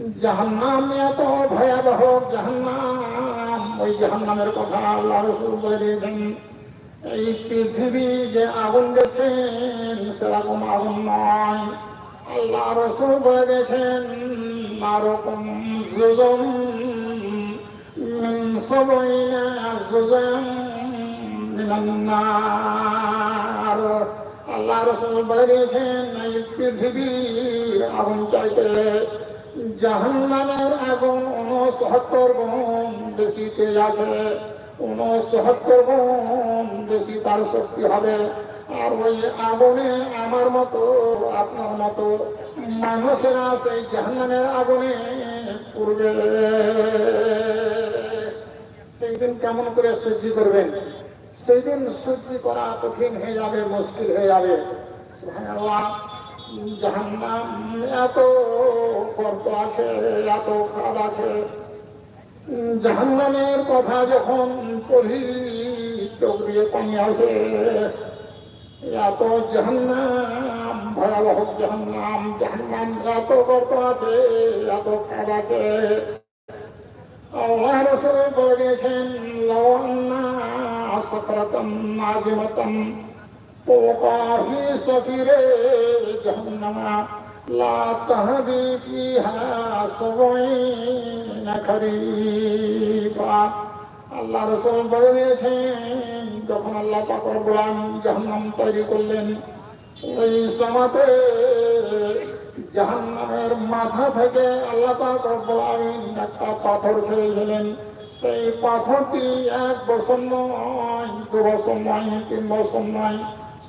জাহান্নাম এত ভয়াবহ, জাহান্নাম। ওই জাহান্নামের কথা আল্লাহ রসুল বলে দিয়েছেন, এই পৃথিবী যে আগুন গেছেন সেরকম আগুন নয়। আল্লাহ রসুল বলে দিয়েছেন নারকম দুজন আল্লাহ রসুল বলে দিয়েছেন, এই পৃথিবী আগুন চাইতে জাহান্নামের আগুন উনসত্তর গুণ বেশি তেজ আছে উনসত্তর গুণ বেশি তার শক্তি হবে। আর ওই আগুনে আমার মতো, আপনার মতো মানুষেরা সেই জাহান্নামের আগুনে পূর্বে সেই দিন কেমন করে সহ্য করবেন? সেই দিন সহ্য করা কঠিন হয়ে যাবে, মুশকিল হয়ে যাবে। জাহান্নাম এত গর্ত আছে, এত খাদ আছে। জাহান্নামের কথা যখন পড়ি চোখ দিয়ে পানি আসে, এত জাহান্নাম, ভয়াবহ জাহান্নাম জাহান্নাম এত গর্ত আছে, এত খাদ আছে। আল্লাহ রসুল বলে দিয়েছেন জাহান্নামা। লা তাহবি ফিহা সবাইনা খরিফা। আল্লাহ রসুল বলে দিয়েছেন, যখন আল্লাহ পাকর গোলাম জাহান্নাম তৈরি করলেন, ওই সমাতে জাহান্নামের মাথা থেকে আল্লাহ পাক রব্বুল একটা পাথর ছেড়ে দিলেন। সেই পাথরটি এক বছর নয়, দু বছর নয়, তিন বছর নয়,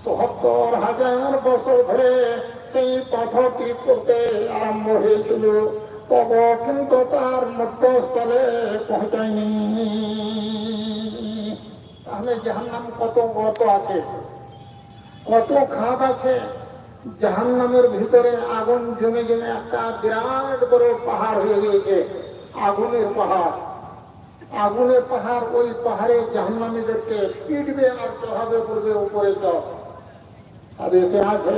সত্তর হাজার বছর ধরে সেই পাথরটি করতে আরম্ভ হয়েছিল। তবে কিন্তু তার মধ্যস্থলে পৌঁছায়নি। তাহলে জাহান্নাম কত গত আছে? কত খাদ আছে? জাহান্নামের ভিতরে আগুন জমে জমে একটা বিরাট বড় পাহাড় হয়ে গিয়েছে, আগুনের পাহাড়। আগুনের পাহাড়, ওই পাহাড়ে জাহান্নামীদেরকে পিটবে আর চড়াবে পড়বে উপরে চ আদেশে আছে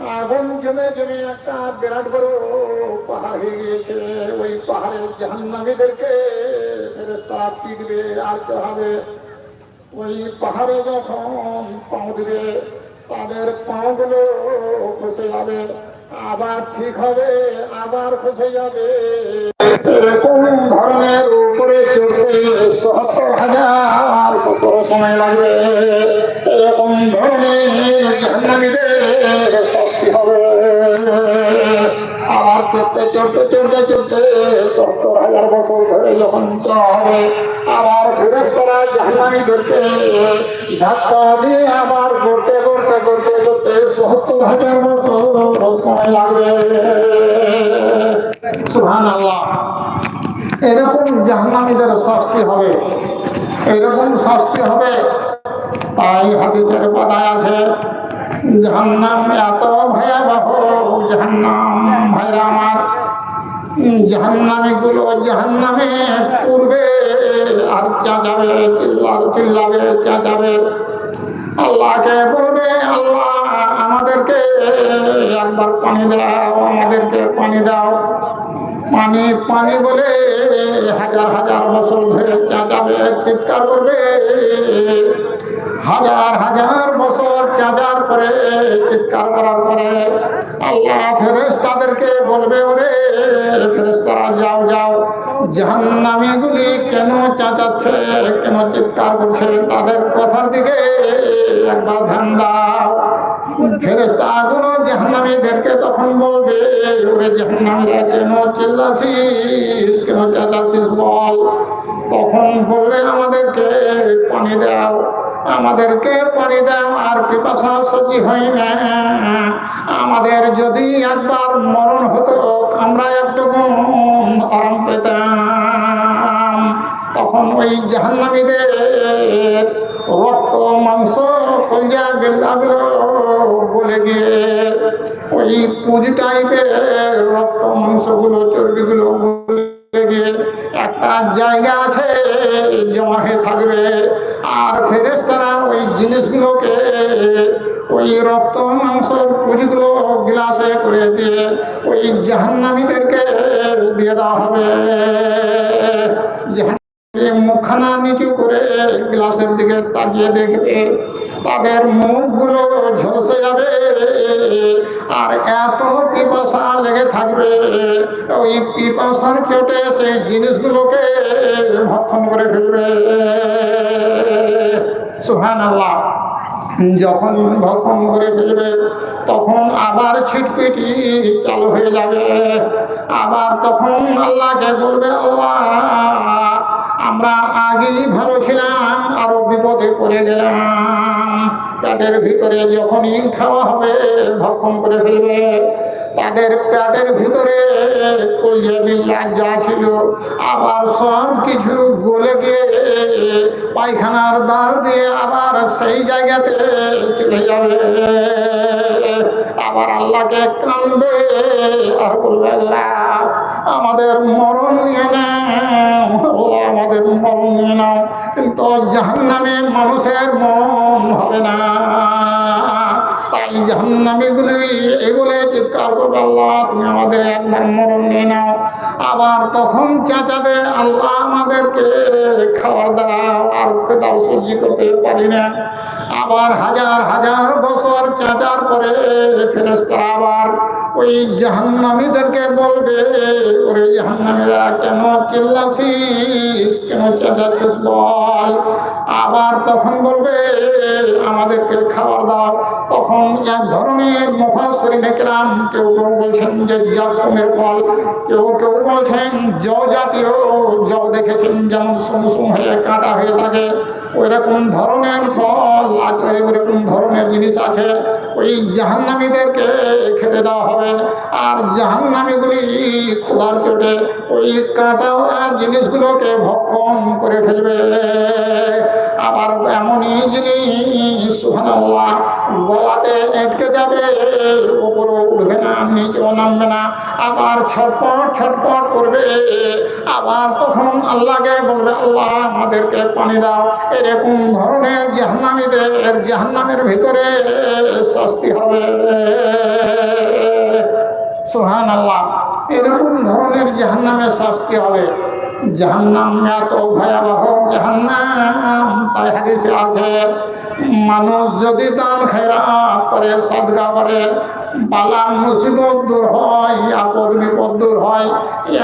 আগুন জমে জমে একটা বিরাট বড় পাহাড় হয়ে গিয়েছে। ওই পাহাড়ের জাহান্নামীদেরকে ফেরেস্তারা পিটবে আর চড়াবে ওই পাহাড়ে যখন পাও দিবে, তাদের পাগুলো খসে যাবে, আবার ঠিক হবে, আবার খসে যাবে। এরকম ধরনের উপরে চড়তে সত্তর হাজার কত সময় লাগবে। আবার হাজার বছর ধরে আবার করতে করতে করতে করতে সত্তর হাজার বছর সময় লাগবে। সুহান এরকম জাহান্নামীদের শাস্তি হবে। এরকম শাস্তি হবে। তাই হাদিসের আছে জাহান্নাম এত ভয়াবহ জাহান্নাম ভাইরা আমার। জাহান্নামে গুলো জাহান্নামে পূর্বে আর চাচাবে চিল্লার চিল্লাবে চাচাবে আল্লাহকে বলবে, আল্লাহ, আমাদেরকে একবার পানি দাও, আমাদেরকে পানি দাও। পানি পানি বলে হাজার হাজার বছর ধরে চাচাবে চিৎকার করবে। হাজার হাজার বছর চাচার পরে, চিৎকার করার পরে আল্লাহ ফেরেস তাদেরকে বলবে, ওরে ফেরেস্তারা যাও যাও। জাহান্নামীগুলি কেন চাচাচ্ছে কেন চিৎকার করছে? তাদের কথার দিকে একবার ধ্যান দাও। ফেরেস্তা গুলো জাহান্নামীদেরকে তখন বলবে, ওরে জাহান্নামীরা, কেন চিল্লাছিস কেন চেঁচাছিস বল? তখন বলবে, আমাদেরকে পানি দাও। আমাদেরকে পানি দাও, আর পিপাসা সজি হয় না। আমাদের যদি একবার মরণ হতো, আমরা একটু আরাম পেতাম। তখন ওই জাহান্নামীদের রক্ত, মাংস, কলজা, বেল্লাগুলো বলে গিয়ে ওই পুঁজি টাইপের রক্ত, মাংসগুলো, চর্বিগুলো জায়গা আছে, জমা হয়ে থাকবে। আর ফেরেশতারা ওই জিনিসগুলোকে, ওই রক্ত মাংসের পুঁজিগুলো গ্লাসে করে দিয়ে ওই জাহান্নামীদেরকে দিয়ে দেওয়া হবে। জাহান্ন- এই মুখখানা নিচু করে গ্লাসের দিকে তাকিয়ে দেখবে। তাদের মুখগুলো ঝলসে যাবে। আর এত পিপাসা লেগে থাকবে, ওই পিপাসার চোটে সেই জিনিসগুলোকে ভক্ষণ করে ফেলবে। সুহান আল্লাহ যখন ভক্ষণ করে ফেলবে, তখন আবার ছিটপিটি চালু হয়ে যাবে। আবার তখন আল্লাহকে বলবে, আল্লাহ, আমরা আগেই ভালো ছিলাম, আরও বিপদে পড়ে গেলাম। পেটের ভিতরে যখনই খাওয়া হবে ভক্ষণ করে ফেলবে। তাদের পেটের ভিতরে কলিয়া বিল্লা যা ছিল, আবার সব কিছু গলে গিয়ে পায়খানার দ্বার দিয়ে আবার সেই জায়গাতে চলে যাবে। আবার আল্লাহকে কানবে, আর বলবে আমাদের মরণ নিয়ে নাও। আমাদের মরণ নিয়ে নাও। কিন্তু জাহান্নামে মানুষের মন হবে না। তাই জাহান্নামীগুলি এগুলো চিৎকার করবে আল্লাহ, তুমি আমাদের একবার মরণ নিয়ে নাও। আবার তখন চেঁচাবে আল্লাহ আমাদেরকে, খাবার দাও, আর খেদাও সহ্য করতে পারি না। আবার হাজার হাজার বছর চেঁচার পরে ফেরেস্তারা আবার ওই জাহান্নামীদেরকে বলবে, ওরে জাহান্নামীরা, কেন চিল্লাছিস? কেন চেঁচাচ্ছিস বল? আবার তখন বলবে, আমাদেরকে খাবার দাও। তখন এক ধরনের মুফাসসিরিন একরাম কেউ কেউ বলছেন যে জাকুমের ফল। কেউ কেউ বলছেন জও জাতীয় জও দেখেছেন, যেমন সুমসুম হয়ে কাটা হয়ে থাকে। ওই রকম ধরনের ফল আছে ওইরকম ধরনের জিনিস আছে। ওই জাহান্নামীদেরকে খেতে দেওয়া হবে। আর জাহান্নামীগুলি খোলার চোটে। ওই কাটা জিনিসগুলোকে ভক্ষণ করে ফেলবে। আবার এমনই জিনিস, সুবহানাল্লাহ গলাতে আটকে যাবে, উপরে উঠবে না, নিচেও নামবে না। আবার ছটপট ছটপট করবে। আবার তখন আল্লাহকে বলবে, আল্লাহ, আমাদেরকে পানি দাও। এরকম ধরনের জাহান্নামীদের, জাহান্নামের ভিতরে শাস্তি হবে। সুহান আল্লাহ এরকম ধরনের জাহান্নামের শাস্তি হবে। জাহান্নাম এত ভয়াবহ, জাহান্নাম তাই হাদিসে আছে মানুষ যদি দান খেরা করে, সাদগা করে, বালা মুসিবত দূর হয়, আপদ বিপদ দূর হয়,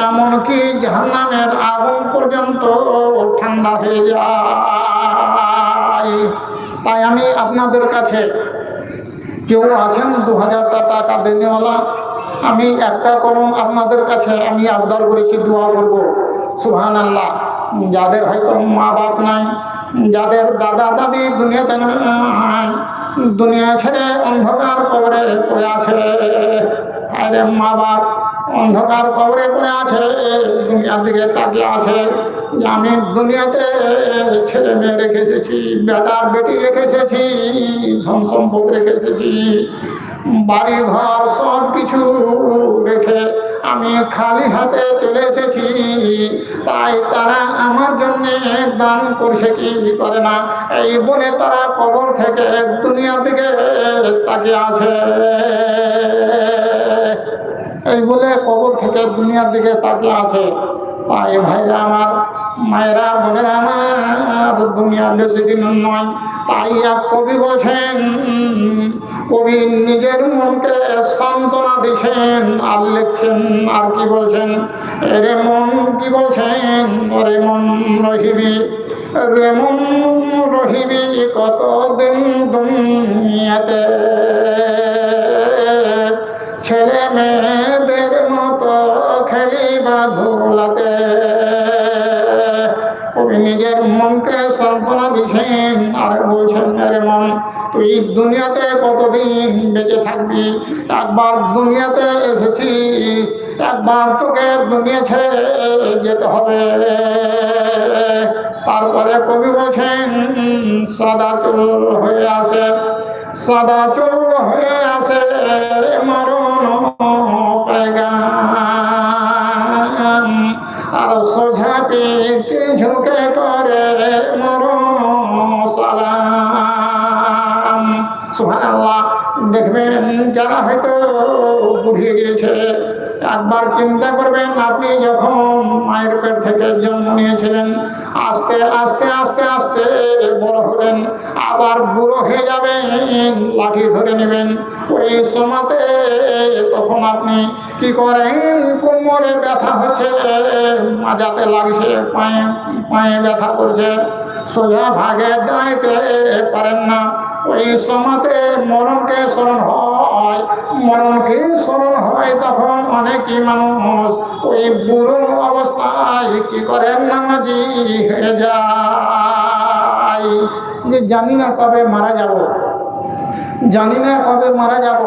এমনকি জাহান্নামের আগুন পর্যন্ত ঠান্ডা হয়ে যায়। তাই আমি আপনাদের কাছে, কেউ আছেন দু হাজারটা টাকা দেনেওয়ালা? আমি একটা কলম আপনাদের কাছে আমি আবদার করেছি, দোয়া করব। সুহান আল্লাহ যাদের হয়তো মা বাপ নাই যাদের দাদা দাদি দুনিয়াতে দুনিয়া ছেড়ে অন্ধকার কবরে পড়ে আছে। আরে মা বাপ অন্ধকার কবরে পড়ে আছে, দুনিয়ার দিকে তাকিয়ে আছে। আমি দুনিয়াতে ছেলে মেয়ে রেখে এসেছি বেটা বেটি রেখে এসেছি ধন সম্পদ রেখে এসেছি বাড়ি ঘর সব কিছু আমি খালি হাতে চলে এসেছি। তাই তারা আমার জন্য দান করছে কি করে না? এই বলে তারা কবর থেকে দুনিয়ার দিকে তাকিয়ে আছে। এই বলে কবর থেকে দুনিয়ার দিকে তাকিয়ে আছে। তাই ভাইরা আমার, মায়েরা, বোনেরা আমার দুনিয়া বেশি দিন নয়। তাই এক কবি বলছেন কবি নিজের মনকে সান্ত্বনা দিছেন, আর লিখছেন, আর কি বলছেন? রে মন কি বলছেন? রে মন রহিবি, রে মন রহিবি কতদিন দুনিয়াতে? ছেলে মেয়েদের মতো খেলিবা ধুলাতে। কবি নিজের মনকে সান্ত্বনা দিছেন দুনিয়াতে কতদিন বেঁচে থাকবি? একবার দুনিয়াতে এসেছিস, একবার তোকে দুনিয়া ছেড়ে যেতে হবে। তারপরে কবি বলছেন সাদা চুল হয়ে আসে সাদা চুল হয়ে আসে মরণ যারা হয়তো বুঝিয়ে গিয়েছে একবার চিন্তা করবেন, আপনি যখন মায়ের পেট থেকে জন্ম নিয়েছিলেন, আস্তে আস্তে আস্তে আস্তে বড় হলেন, আবার বুড়ো হয়ে যাবেন, লাঠি ধরে নেবেন। ওই সময়তে তখন আপনি কি করেন? কোমরে ব্যথা হচ্ছে, মাজাতে লাগছে, পায়ে পায়ে ব্যথা করছে। সোজা ভাগে দাঁড়াইতে পারেন না। ওই সময়তে মরণকে স্মরণ হয়, মরণকে স্মরণ হয় তখন অনেকই মানুষ ওই বুড়ো অবস্থায় কি করেন নামাজি হয়ে যায়। যে জানি না কবে মারা যাব, জানি না কবে মারা যাব,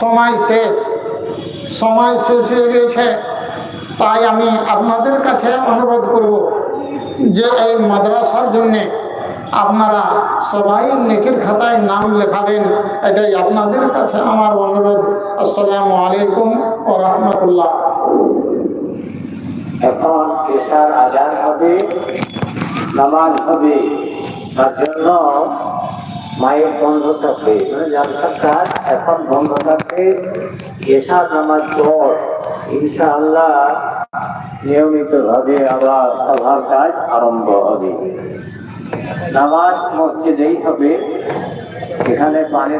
সময় শেষ সময় শেষ হয়ে গেছে তাই আমি আপনাদের কাছে অনুরোধ করব যে এই মাদ্রাসার জন্যে আপনারা সবাই নেকির খাতায় নাম লেখাবেন, এটাই আপনাদের কাছে আমার অনুরোধ। আসসালামু আলাইকুম ও রহমতুল্লাহ। এখন এশার আজান হবে, নামাজ হবে। তার জন্য মায়ের বন্ধ থাকবে। কাজ এখন বন্ধ থাকবে এশার নামাজ পর ইনশাআল্লাহ নিয়মিত ভাবে আবার সভার কাজ আরম্ভ হবে। নামাজ মসজিদেই হবে এখানে পানি